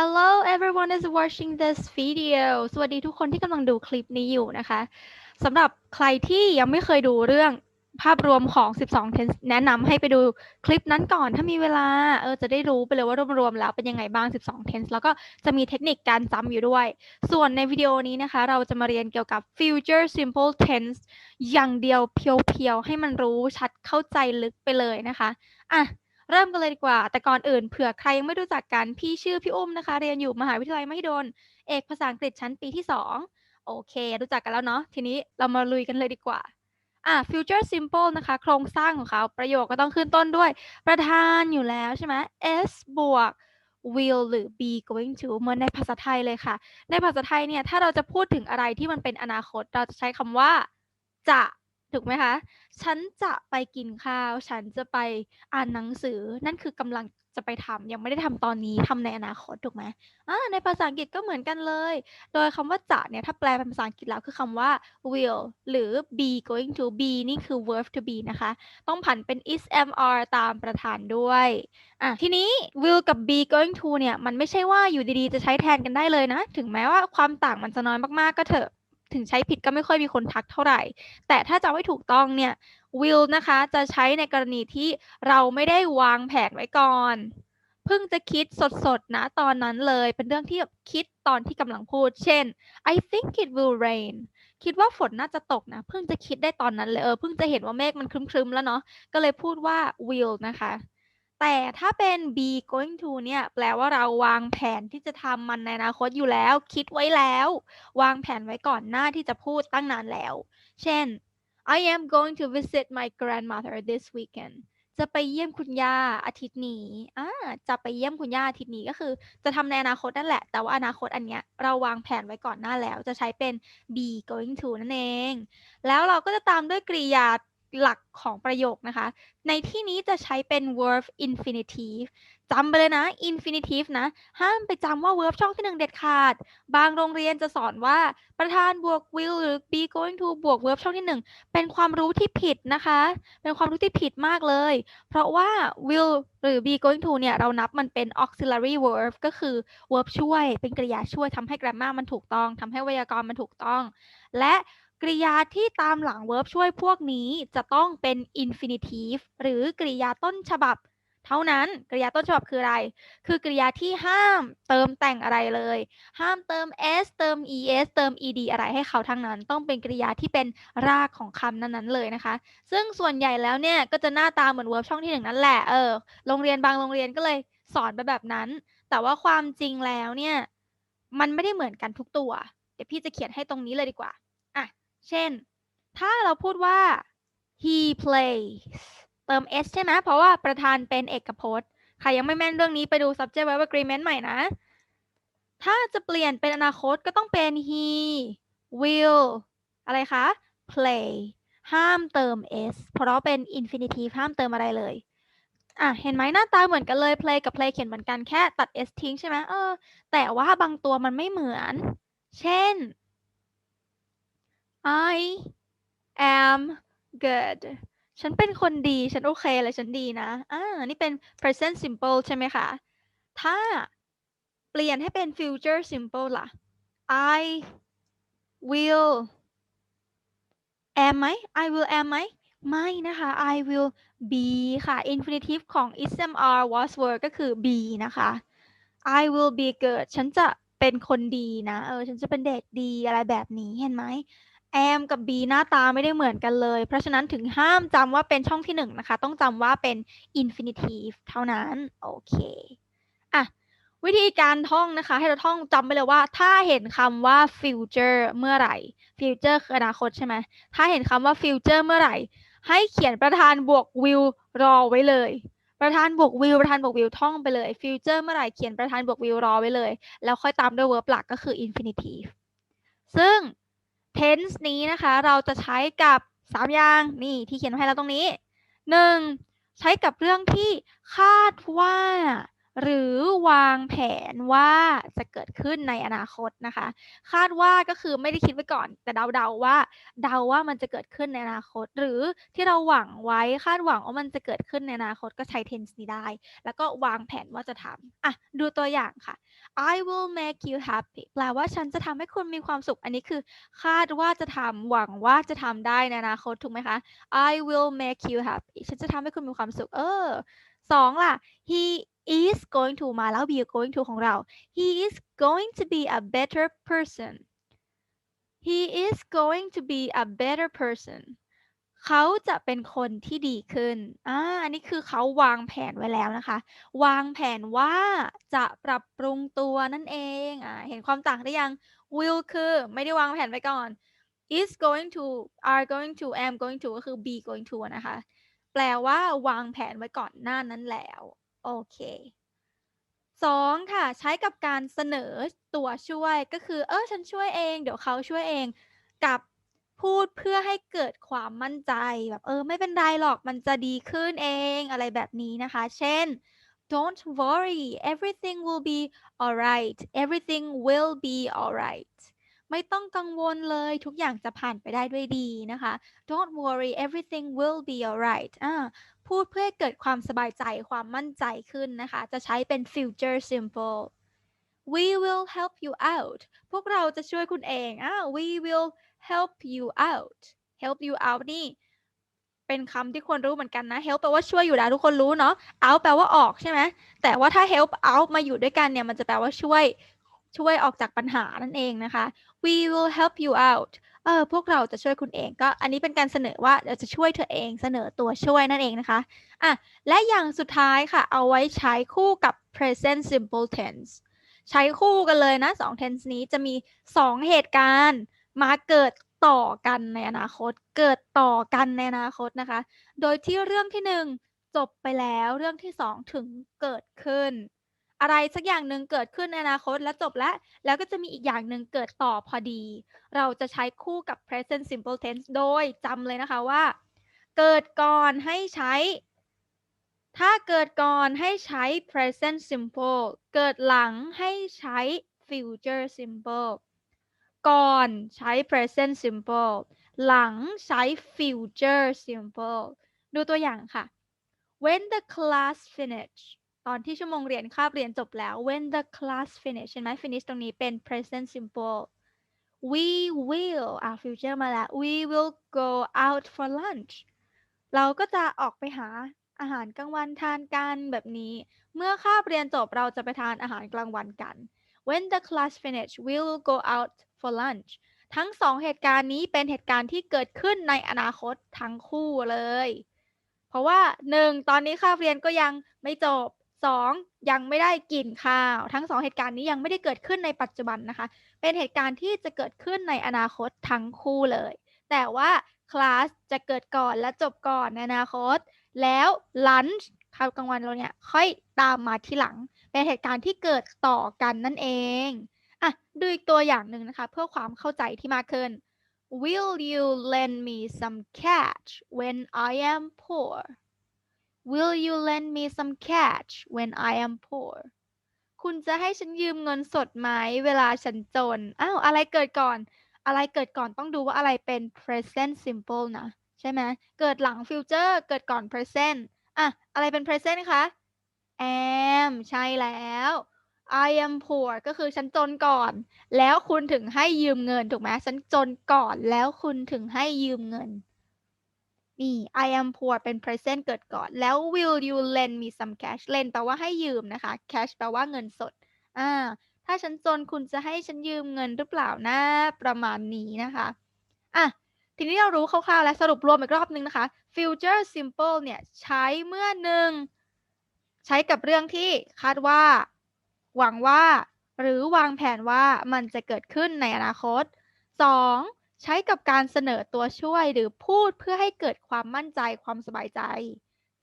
Hello everyone is watching this video สวัสดีทุกคนที่กำลังดูคลิปนี้อยู่นะคะสำหรับใครที่ยังไม่เคยดูเรื่องภาพรวมของ 12 tense แนะนำให้ไปดูคลิปนั้นก่อนถ้ามีเวลา เออจะได้รู้ไปเลยว่ารวมๆแล้วเป็นยังไงบ้าง 12 tense แล้วก็จะมีเทคนิคการจำอยู่ด้วย ส่วนในวิดีโอนี้นะคะ เราจะมาเรียนเกี่ยวกับ future simple tense อย่างเดียวเพียวๆ ให้มันรู้ชัดเข้าใจลึกไปเลยนะคะ อะ เริ่มกันเลยดีกว่า แต่ก่อนอื่นเผื่อใครยังไม่รู้จักกันพี่ชื่อพี่อุ้มนะคะ เรียนอยู่มหาวิทยาลัยมหิดล เอกภาษาอังกฤษชั้นปีที่ 2 โอเค รู้จักกันแล้วเนาะทีนี้เรามาลุยกันเลยดีกว่าอะ future simple นะคะ โครงสร้างของเขาประโยคก็ต้องขึ้นต้นด้วย ประธานอยู่แล้วใช่ไหม s บวก will หรือ be going to เหมือนในภาษาไทยเลยค่ะ ในภาษาไทยเนี่ย ถ้าเราจะพูดถึงอะไรที่มันเป็นอนาคต เราจะใช้คำว่า จะ ถูกไหมคะ ฉันจะไปกินข้าว ฉันจะไปอ่านหนังสือ นั่นคือกำลังจะไปทำยังไม่ได้ทำตอนนี้ทำในอนาคตถูกไหมอ่าในภาษาอังกฤษก็เหมือนกันเลย โดยคำว่าจะเนี่ยถ้าแปลเป็นภาษาอังกฤษแล้วคือคำว่า will หรือ be going to be นี่คือ verb to be นะคะ ต้องผันเป็น is am are ตามประธานด้วยอะทีนี้ will กับ be going to เนี่ยมันไม่ใช่ว่าอยู่ดีๆ จะใช้แทนกันได้เลยนะ ถึงแม้ว่าความต่างมันจะน้อยมากๆก็เถอะ ถึงใช้ผิดก็ไม่ค่อยมีคนทักเท่าไหร่ แต่ถ้าจะให้ถูกต้องเนี่ย will นะคะจะใช้ในกรณีที่เราไม่ได้วางแผนไว้ก่อนเพิ่งจะคิดสดๆนะตอนนั้นเลย เป็นเรื่องที่คิดตอนที่กำลังพูด เช่น I think it will rain คิดว่าฝนน่าจะตกนะ เพิ่งจะคิดได้ตอนนั้นเลยเออเพิ่งจะเห็นว่าเมฆมันครึ้มๆแล้วเนาะก็เลยพูดว่า will นะคะ แต่ถ้าเป็น be going to เนี่ย แปลว่าเราวางแผนที่จะทำมันในอนาคตอยู่แล้ว คิดไว้แล้ว วางแผนไว้ก่อนหน้าที่จะพูดตั้งนานแล้ว เช่น I am going to visit my grandmother this weekend จะไปเยี่ยมคุณย่าอาทิตย์นี้อ่าจะไปเยี่ยมคุณย่าอาทิตย์นี้ก็คือ จะทำในอนาคตนั่นแหละ แต่ว่าอนาคตอันเนี้ยเราวางแผนไว้ก่อนหน้าแล้ว จะใช้เป็น be going to นั่นเอง แล้วเราก็จะตามด้วยกริยา หลักของประโยคนะคะ ในที่นี้จะใช้เป็น verb infinitive จำไปเลยนะ infinitive นะ ห้ามไปจำว่า verb ช่องที่หนึ่งเด็ดขาด บางโรงเรียนจะสอนว่าประธานบวก will หรือ be going to บวก verb ช่องที่หนึ่งเป็นความรู้ที่ผิดนะคะ เป็นความรู้ที่ผิดมากเลย เพราะว่า will หรือ be going to เนี่ยเรานับมันเป็น auxiliary verb ก็คือ verb ช่วย เป็นกริยาช่วยทำให้ grammar มันถูกต้องทำให้ไวยากรณ์มันถูกต้อง และ กริยาที่ตามหลัง verb ช่วยพวกนี้จะต้องเป็น infinitive หรือกริยาต้นฉบับ เท่านั้นกริยาต้นฉบับคืออะไร คือกริยาที่ห้ามเติมแต่งอะไรเลย ห้ามเติม s เติม es เติม ed อะไรให้เขาทั้งนั้น ต้องเป็นกริยาที่เป็นรากของคำนั้นๆเลยนะคะ ซึ่งส่วนใหญ่แล้วเนี่ยก็จะหน้าตาเหมือน verb ช่องที่หนึ่งนั่นแหละเออโรงเรียนบางโรงเรียนก็เลยสอนไปแบบนั้น แต่ว่าความจริงแล้วเนี่ยมันไม่ได้เหมือนกันทุกตัว เดี๋ยวพี่จะเขียนให้ตรงนี้เลยดีกว่า เช่น ถ้าเราพูดว่า he plays เติม s ใช่ไหมเพราะว่าประธานเป็นเอกพจน์ ใครยังไม่แม่นเรื่องนี้ไปดู subject verb agreement ใหม่นะ ถ้าจะเปลี่ยนเป็นอนาคตก็ต้องเป็น he will อะไรคะ play ห้ามเติม s เพราะเป็น infinitive ห้ามเติมอะไรเลย อะ เห็นไหมหน้าตาเหมือนกันเลย play กับ play เขียนเหมือนกันแค่ตัด s ทิ้งใช่ไหมเออ แต่ว่าบางตัวมันไม่เหมือน เช่น I am good ฉันเป็นคนดี ฉันโอเคเลยฉันดีนะอ่านี่เป็น present simple ใช่ไหมคะ ถ้าเปลี่ยนให้เป็น future simple ล่ะ I will am ไหม I will am ไหม ไม่นะคะ I will be ค่ะ infinitive ของ ism are was were ก็คือ be นะคะ I will be good ฉันจะเป็นคนดีนะ เออ ฉันจะเป็นเด็กดีอะไรแบบนี้ เห็นไหม am กับ be หน้าตาไม่ได้เหมือนกันเลย เพราะฉะนั้นถึงห้ามจำว่าเป็นช่องที่หนึ่งนะคะ ต้องจำว่าเป็น infinitive เท่านั้น โอเคอะวิธีการท่องนะคะ ให้เราท่องจำไปเลยว่า ถ้าเห็นคำว่า future เมื่อไหร่ future คืออนาคตใช่ไหมถ้าเห็นคำว่า future เมื่อไหร่ ให้เขียนประธานบวก will รอไว้เลย ประธานบวก will ประธานบวก will ท่องไปเลย future เมื่อไหร่เขียนประธานบวก will รอไว้เลย แล้วค่อยตามด้วย verb หลักก็คือ infinitive ซึ่ง tense นี้นะคะ เราจะใช้กับ 3 อย่างนี่ที่เขียนไว้ให้เราตรงนี้ 1. ใช้กับเรื่องที่คาดว่า หรือวางแผนว่าจะเกิดขึ้นในอนาคตนะคะ คาดว่าก็คือไม่ได้คิดไว้ก่อน แต่เดาๆว่า เดาว่ามันจะเกิดขึ้นในอนาคต หรือที่เราหวังไว้คาดหวังว่ามันจะเกิดขึ้นในอนาคตก็ใช้ tense นี้ได้ แล้วก็วางแผนว่าจะทำอะดูตัวอย่างค่ะ I will make you happy แปลว่าฉันจะทำให้คุณมีความสุข อันนี้คือ คาดว่าจะทำหวังว่าจะทำได้ในอนาคตถูกไหมคะ I will make you happy ฉันจะทำให้คุณมีความสุขเออสองล่ะ he is going to มาแล้ว be going to ของเรา he is going to be a better person he is going to be a better person เขาจะเป็นคนที่ดีขึ้น อ่า อันนี้คือเขาวางแผนไว้แล้วนะคะ วางแผนว่าจะปรับปรุงตัวนั่นเอง อ่า เห็นความต่างได้ยัง will คือไม่ได้วางแผนไว้ก่อน is going to are going to am going to ก็คือ be going to นะคะ แปลว่าวางแผนไว้ก่อนหน้านั้นแล้ว โอเคสองค่ะใช้กับการเสนอตัวช่วยก็คือ เออฉันช่วยเอง เดี๋ยวเขาช่วยเอง กับพูดเพื่อให้เกิดความมั่นใจแบบเออ ไม่เป็นไรหรอกมันจะดีขึ้นเองอะไรแบบนี้นะคะ เช่น don't worry everything will be alright everything will be alright ไม่ต้องกังวลเลย ทุกอย่างจะผ่านไปได้ด้วยดีนะคะ don't worry everything will be alright อ่าพูดเพื่อให้เกิดความสบายใจความมั่นใจขึ้นนะคะ จะใช้เป็น future simple we will help you out พวกเราจะช่วยคุณเองอ่า we will help you out help you out นี่เป็นคำที่ควรรู้เหมือนกันนะ help แปลว่าช่วยอยู่แล้วทุกคนรู้เนาะ out แปลว่าออกใช่ไหมแต่ว่าถ้า help out มาอยู่ด้วยกันเนี่ย มันจะแปลว่าช่วย ช่วยออกจากปัญหานั่นเองนะคะ we will help you out เออพวกเราจะช่วยคุณเองก็อันนี้เป็นการเสนอว่าเราจะช่วยเธอเองเสนอตัวช่วยนั่นเองนะคะอะและอย่างสุดท้ายค่ะ เอาไว้ใช้คู่กับ present simple tense ใช้คู่กันเลยนะสอง tense นี้จะมีสองเหตุการณ์มาเกิดต่อกันในอนาคต เกิดต่อกันในอนาคตนะคะ โดยที่เรื่องที่หนึ่งจบไปแล้วเรื่องที่สองถึงเกิดขึ้น อะไรสักอย่างหนึ่งเกิดขึ้นในอนาคตแล้วจบแล้ว แล้วก็จะมีอีกอย่างหนึ่งเกิดต่อพอดี เราจะใช้คู่กับ present simple tense โดยจำเลยนะคะว่า เกิดก่อนให้ใช้ ถ้าเกิดก่อนให้ใช้ present simple เกิดหลังให้ใช้ future simple ก่อนใช้ present simple หลังใช้ future simple ดูตัวอย่างค่ะ when the class finish ตอนที่ชั่วโมงเรียนคาบเรียนจบแล้ว when the class finish เห็นไหม finish ตรงนี้เป็น present simple we will อะ future มาแล้ว we will go out for lunch เราก็จะออกไปหาอาหารกลางวันทานกันแบบนี้ เมื่อคาบเรียนจบเราจะไปทานอาหารกลางวันกัน when the class finish we will go out for lunch ทั้งสองเหตุการณ์นี้เป็นเหตุการณ์ที่เกิดขึ้นในอนาคตทั้งคู่เลย เพราะว่า 1. ตอนนี้คาบเรียนก็ยังไม่จบ 2. ยังไม่ได้กินข้าว ทั้งสองเหตุการณ์นี้ยังไม่ได้เกิดขึ้นในปัจจุบันนะคะ เป็นเหตุการณ์ที่จะเกิดขึ้นในอนาคตทั้งคู่เลย แต่ว่าคลาสจะเกิดก่อนและจบก่อนในอนาคต แล้วลันช์คาบกลางวันเราเนี่ยค่อยตามมาที่หลัง เป็นเหตุการณ์ที่เกิดต่อกันนั่นเองอะดูอีกตัวอย่างหนึ่งนะคะ เพื่อความเข้าใจที่มากขึ้น Will you lend me some cash when I am poor Will you lend me some cash when I am poor คุณจะให้ฉันยืมเงินสดไหมเวลาฉันจน อ้าว อะไรเกิดก่อน อะไรเกิดก่อนต้องดูว่าอะไรเป็น present simple นะ ใช่ไหม เกิดหลัง future เกิดก่อน present อะ อะไรเป็น present คะ am ใช่แล้ว I am poor ก็คือฉันจนก่อน แล้วคุณถึงให้ยืมเงิน ถูกไหมฉันจนก่อนแล้วคุณถึงให้ยืมเงิน นี่ I am poor เป็น present เกิดก่อน แล้ว will you lend me some cash lend แปลว่าให้ยืมนะคะ cash แปลว่าเงินสด อ่า ถ้าฉันจนคุณจะให้ฉันยืมเงินหรือเปล่านะประมาณนี้นะคะ อะ ทีนี้เรารู้คร่าวๆและสรุปรวมอีกรอบนึงนะคะ future simple เนี่ย ใช้เมื่อหนึ่ง ใช้กับเรื่องที่คาดว่า หวังว่า หรือวางแผนว่ามันจะเกิดขึ้นในอนาคต 2. ใช้กับการเสนอตัวช่วยหรือพูดเพื่อให้เกิดความมั่นใจความสบายใจ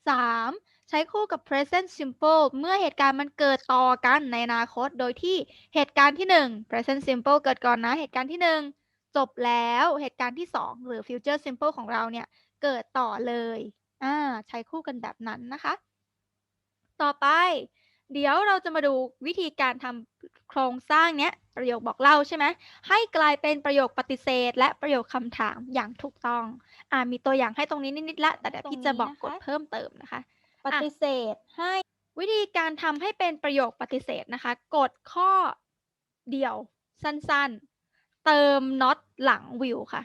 3. ใช้คู่กับ present simple เมื่อเหตุการณ์มันเกิดต่อกันในอนาคต โดยที่เหตุการณ์ที่ 1 present simple เกิดก่อนนะ เหตุการณ์ที่ 1 จบแล้ว เหตุการณ์ที่ 2 หรือ future simple ของเราเนี่ย เกิดต่อเลย อ่า ใช้คู่กันแบบนั้นนะคะ ต่อไป เดี๋ยวเราจะมาดูวิธีการทำโครงสร้างเนี้ยประโยคบอกเล่าใช่ไหมให้กลายเป็นประโยคปฏิเสธ และประโยคคำถามอย่างถูกต้องอ่ามีตัวอย่างให้ตรงนี้นิดๆละแต่เดี๋ยวพี่จะบอกกฎเพิ่มเติมนะคะ ปฏิเสธให้วิธีการทำให้เป็นประโยคปฏิเสธนะคะ กดข้อเดียวสั้นๆ เติม not หลัง will ค่ะ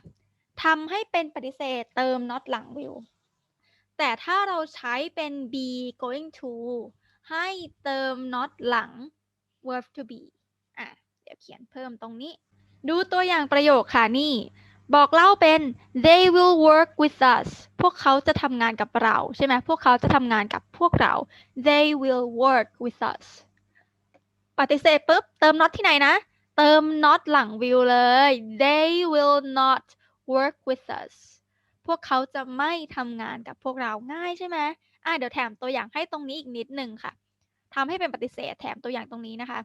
ทำให้เป็นปฏิเสธ เติม not หลัง will แต่ถ้าเราใช้เป็น be going to ให้เติม not หลัง verb to be อะ เดี๋ยวเขียนเพิ่มตรงนี้ ดูตัวอย่างประโยคค่ะนี่ บอกเล่าเป็น they will work with us พวกเขาจะทำงานกับเรา ใช่ไหม พวกเขาจะทำงานกับพวกเรา they will work with us ปฏิเสธปุ๊บ เติม not ที่ไหนนะ เติม not หลัง will เลย they will not work with us พวกเขาจะไม่ทำงานกับพวกเราง่ายใช่ไหม อะเดี๋ยวแถมตัวอย่างให้ตรงนี้อีกนิดหนึ่งค่ะทำให้เป็นปฏิเสธแถมตัวอย่างตรงนี้นะคะ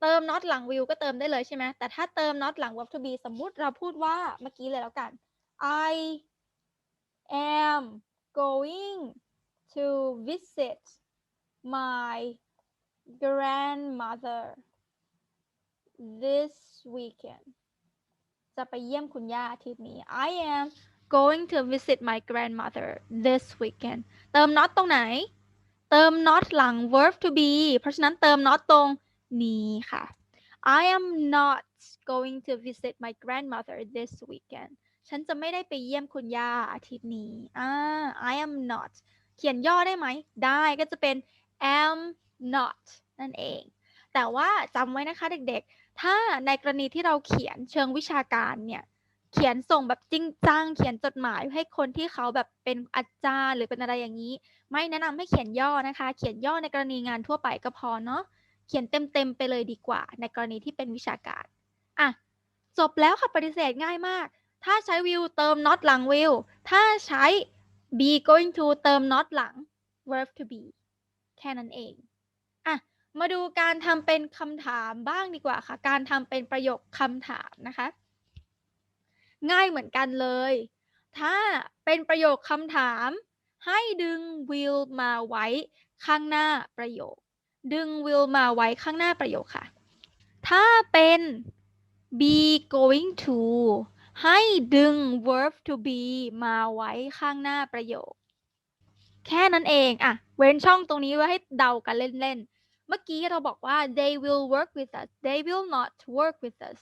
เติม not หลัง will ก็เติมได้เลยใช่ไหมแต่ถ้าเติม not หลัง verb to be สมมุติเราพูดว่าเมื่อกี้เลยแล้วกัน I am going to visit my grandmother this weekend จะไปเยี่ยมคุณย่าอาทิตย์นี้ I am going to visit my grandmother this weekend เติม not ตรงไหน เติม not หลัง verb to be เพราะฉะนั้นเติม not ตรงนี้ค่ะ I am not going to visit my grandmother this weekend ฉันจะไม่ได้ไปเยี่ยมคุณย่าอาทิตย์นี้อ่า I am not เขียนย่อได้ไหม ได้ก็จะเป็น am not นั่นเอง แต่ว่าจำไว้นะคะเด็กๆ ถ้าในกรณีที่เราเขียนเชิงวิชาการเนี่ย เขียนส่งแบบจริงจังเขียนจดหมายให้คนที่เขาแบบเป็นอาจารย์หรือเป็นอะไรอย่างนี้ ไม่แนะนำให้เขียนย่อนะคะ เขียนย่อในกรณีงานทั่วไปก็พอเนาะเขียนเต็มๆไปเลยดีกว่า ในกรณีที่เป็นวิชาการอะจบแล้วค่ะปฏิเสธง่ายมาก ถ้าใช้ will เติม not หลัง will ถ้าใช้ be going to เติม not หลัง verb to be แค่นั้นเองอะมาดูการทำเป็นคำถามบ้างดีกว่าค่ะ การทำเป็นประโยคคำถามนะคะ ง่ายเหมือนกันเลย ถ้าเป็นประโยคคำถาม ให้ดึง will มาไว้ข้างหน้าประโยค ดึง will มาไว้ข้างหน้าประโยคค่ะ ถ้าเป็น be going to ให้ดึง verb to be มาไว้ข้างหน้าประโยค แค่นั้นเองอะเว้นช่องตรงนี้ไว้ให้เดากันเล่นๆ เมื่อกี้เราบอกว่า they will work with us they will not work with us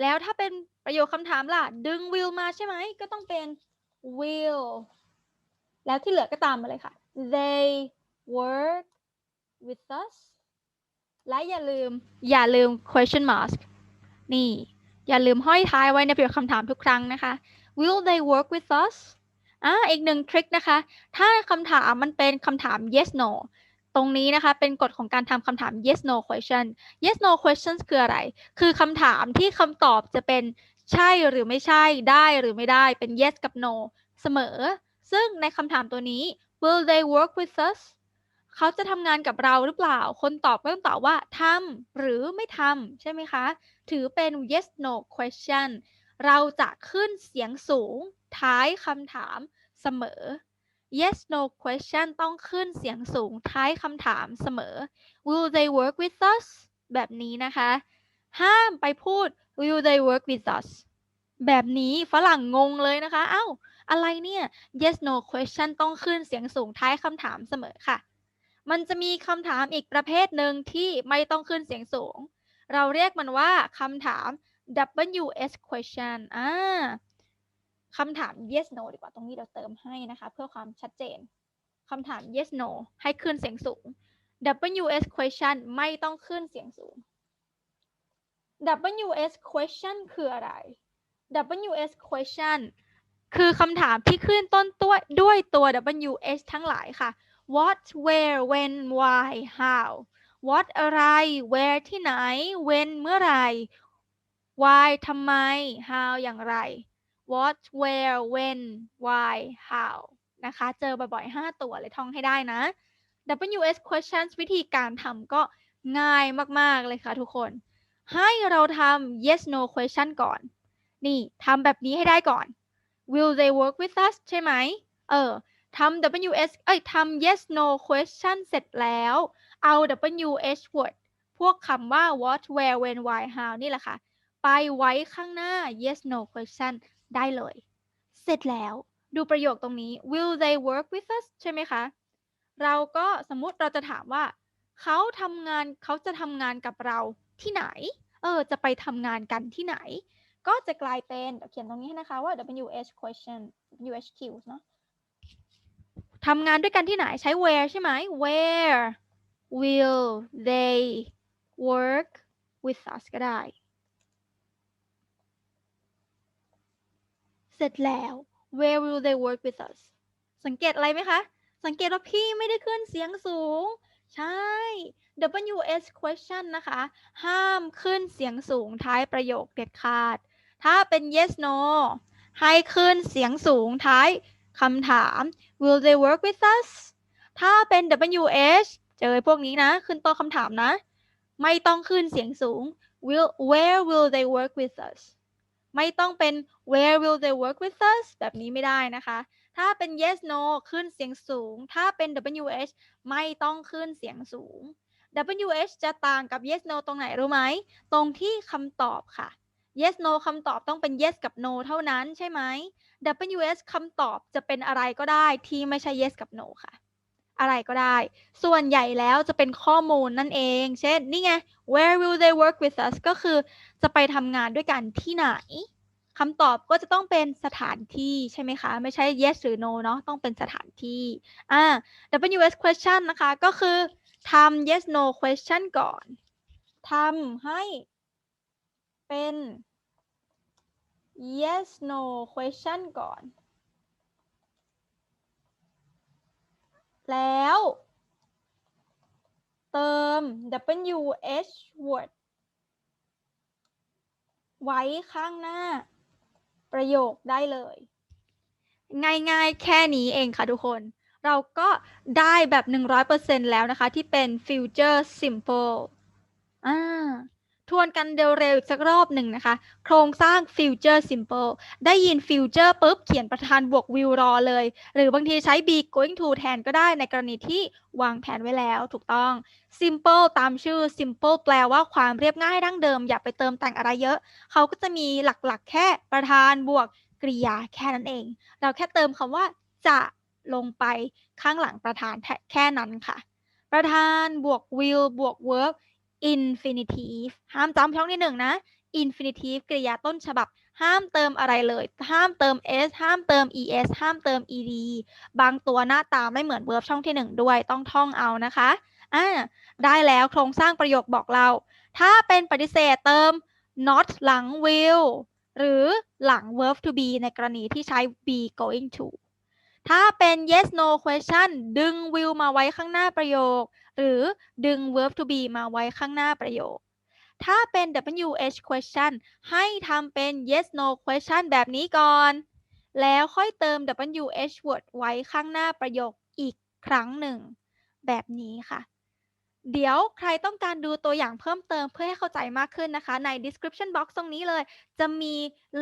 แล้วถ้าเป็นประโยคคำถามล่ะ ดึง will มาใช่ไหม ก็ต้องเป็น will แล้วที่เหลือก็ตามมาเลยค่ะ they work with us และอย่าลืมอย่าลืม question mark นี่ อย่าลืมห้อยท้ายไว้ในประโยคคำถามทุกครั้งนะคะ will they work with us อ่าอีกหนึ่งทริคนะคะ ถ้าคำถามมันเป็นคำถาม yes no ตรงนี้นะคะ เป็นกฎของการทำคำถาม yes no question yes no questions คืออะไร คือคำถามที่คำตอบจะเป็นใช่หรือไม่ใช่ ได้หรือไม่ได้ เป็น yes กับ no เสมอ ซึ่งในคำถามตัวนี้ will they work with us เขาจะทำงานกับเราหรือเปล่า คนตอบก็ต้องตอบว่าทำหรือไม่ทำใช่ไหมคะ ถือเป็น yes no question เราจะขึ้นเสียงสูงท้ายคำถามเสมอ yes no question ต้องขึ้นเสียงสูงท้ายคำถามเสมอ will they work with us แบบนี้นะคะ ห้ามไปพูด will they work with us แบบนี้ฝรั่งงงเลยนะคะ เอ้า อะไรเนี่ย yes no question ต้องขึ้นเสียงสูงท้ายคำถามเสมอค่ะ มันจะมีคำถามอีกประเภทหนึ่งที่ไม่ต้องขึ้นเสียงสูง เราเรียกมันว่าคำถาม WS question อ่า คำถาม yes no ดีกว่าตรงนี้เราเติมให้นะคะ เพื่อความชัดเจนคำถาม yes no ให้ขึ้นเสียงสูง WS question ไม่ต้องขึ้นเสียงสูง WS question คืออะไร WS question คือคำถามที่ขึ้นต้นตัวด้วยตัว WS ทั้งหลายค่ะ what where when why how what อะไร where ที่ไหน when เมื่อไหร่ why ทำไม how อย่างไร what where when why how นะคะ เจอบ่อยๆ 5 ตัวเลยท่องให้ได้นะ WS questions วิธีการทำก็ง่ายมากๆเลยค่ะทุกคน ให้เราทำ yes no question ก่อน นี่ทำแบบนี้ให้ได้ก่อน will they work with us ใช่ไหม เออทำ WS เอ้ยทำ yes no question เสร็จแล้ว เอา WH word พวกคำว่า what where when why how นี่แหละค่ะ ไปไว้ข้างหน้า yes no question ได้เลย เสร็จแล้วดูประโยคตรงนี้ will they work with us ใช่ไหมคะ เราก็สมมติเราจะถามว่า เขาทำงานเขาจะทำงานกับเราที่ไหน เออ จะไปทำงานกันที่ไหน ก็จะกลายเป็นเดี๋ยวเขียนตรงนี้ให้นะคะว่า WH question WH cues เนอะทำงานด้วยกันที่ไหนใช้ where ใช่ไหม where will they work with us ก็ได้ เสร็จแล้ว where will they work with us สังเกตอะไรไหมคะ สังเกตว่าพี่ไม่ได้ขึ้นเสียงสูง ใช่ WH question นะคะ ห้ามขึ้นเสียงสูงท้ายประโยคเด็ดขาด ถ้าเป็น yes no ให้ขึ้นเสียงสูงท้ายคำถาม will they work with us ถ้าเป็น WH เจอพวกนี้นะ ขึ้นต้นคำถามนะ ไม่ต้องขึ้นเสียงสูง will where will they work with us ไม่ต้องเป็น where will they work with us แบบนี้ไม่ได้นะคะ ถ้าเป็น yes no ขึ้นเสียงสูง ถ้าเป็น WH ไม่ต้องขึ้นเสียงสูง WH จะต่างกับ yes no ตรงไหนรู้ไหม ตรงที่คำตอบค่ะ yes no คำตอบต้องเป็น yes กับ no เท่านั้นใช่ไหม WH คำตอบจะเป็นอะไรก็ได้ที่ไม่ใช่ yes กับ no ค่ะ อะไรก็ได้ ส่วนใหญ่แล้วจะเป็นข้อมูลนั่นเอง เช่น นี่ไง where will they work with us ก็คือจะไปทำงานด้วยกันที่ไหนคำตอบก็จะต้องเป็นสถานที่ใช่ไหมคะ ไม่ใช่ yes หรือ no เนาะต้องเป็นสถานที่อ่า WH question นะคะก็คือทำ yes no question ก่อนทำให้เป็น yes no question ก่อน แล้ว เติม WH word ไว้ข้างหน้า ประโยคได้เลย ง่ายๆ แค่นี้เองค่ะทุกคน เราก็ได้แบบ 100%แล้วนะคะ ที่เป็น future simple อ่า ทวนกันเร็วๆอีกสักรอบหนึ่งนะคะ โครงสร้าง future simple ได้ยิน future ปุ๊บ เขียนประธานบวก will รอเลย หรือบางทีใช้ be going to แทนก็ได้ในกรณีที่วางแผนไว้แล้วถูกต้อง simple ตามชื่อ simple แปลว่าความเรียบง่ายดั้งเดิม อย่าไปเติมแต่งอะไรเยอะ เขาก็จะมีหลักๆ แค่ประธานบวกกริยาแค่นั้นเอง เราแค่เติมคำว่าจะลงไปข้างหลังประธานแค่แค่นั้นค่ะ ประธานบวก will บวก work infinitive ห้ามจำช่องที่หนึ่งนะ infinitive กริยาต้นฉบับ ห้ามเติมอะไรเลย ห้ามเติม s ห้ามเติม es ห้ามเติม ed บางตัวหน้าตาไม่เหมือน verb ช่องที่หนึ่งด้วยต้องท่องเอานะคะอ่าได้แล้วโครงสร้างประโยคบอกเรา ถ้าเป็นปฏิเสธเติม not หลัง will หรือหลัง verb to be ในกรณีที่ใช้ be going to ถ้าเป็น yes no question ดึง will มาไว้ข้างหน้าประโยค หรือดึง verb to be มาไว้ข้างหน้าประโยค ถ้าเป็น WH question ให้ทำเป็น yes no question แบบนี้ก่อน แล้วค่อยเติม WH word ไว้ข้างหน้าประโยคอีกครั้งหนึ่ง แบบนี้ค่ะ เดี๋ยวใครต้องการดูตัวอย่างเพิ่มเติมเพื่อให้เข้าใจมากขึ้นนะคะ ใน description box ตรงนี้เลย จะมี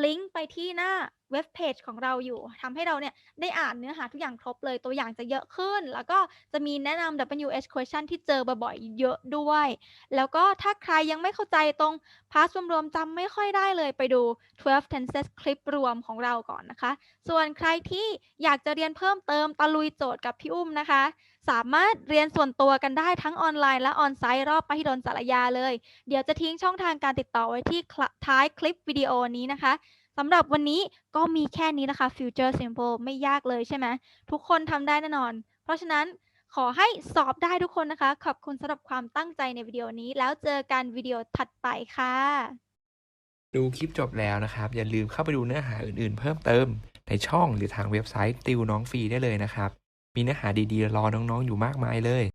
ลิงก์ไปที่หน้าเว็บเพจของเราอยู่ทำให้เราเนี่ยได้อ่านเนื้อหาทุกอย่างครบเลยตัวอย่างจะเยอะขึ้น แล้วก็จะมีแนะนำ WH question ที่เจอบ่อยๆเยอะด้วย แล้วก็ถ้าใครยังไม่เข้าใจตรง past รวมๆจำไม่ค่อยได้เลยไปดู 12 tenses คลิปรวมของเราก่อนนะคะ ส่วนใครที่อยากจะเรียนเพิ่มเติมตะลุยโจทย์กับพี่อุ้มนะคะ สามารถเรียนส่วนตัวกันได้ทั้งออนไลน์และออนไซต์รอบมหิดลสารยาเลย เดี๋ยวจะทิ้งช่องทางการติดต่อไว้ที่ท้ายคลิปวิดีโอนี้นะคะสำหรับวันนี้ก็มีแค่นี้นะคะ Future Simple ไม่ยากเลยใช่ไหมทุกคนทำได้แน่นอน เพราะฉะนั้นขอให้สอบได้ทุกคนนะคะ ขอบคุณสำหรับความตั้งใจในวิดีโอนี้ แล้วเจอกันวิดีโอถัดไปค่ะ ดูคลิปจบแล้วนะครับ อย่าลืมเข้าไปดูเนื้อหาอื่นๆ เพิ่มเติมในช่องหรือทางเว็บไซต์ติวน้องฟรีได้เลยนะครับ มีเนื้อหาดีๆ รอน้อง ๆ อยู่มากมายเลย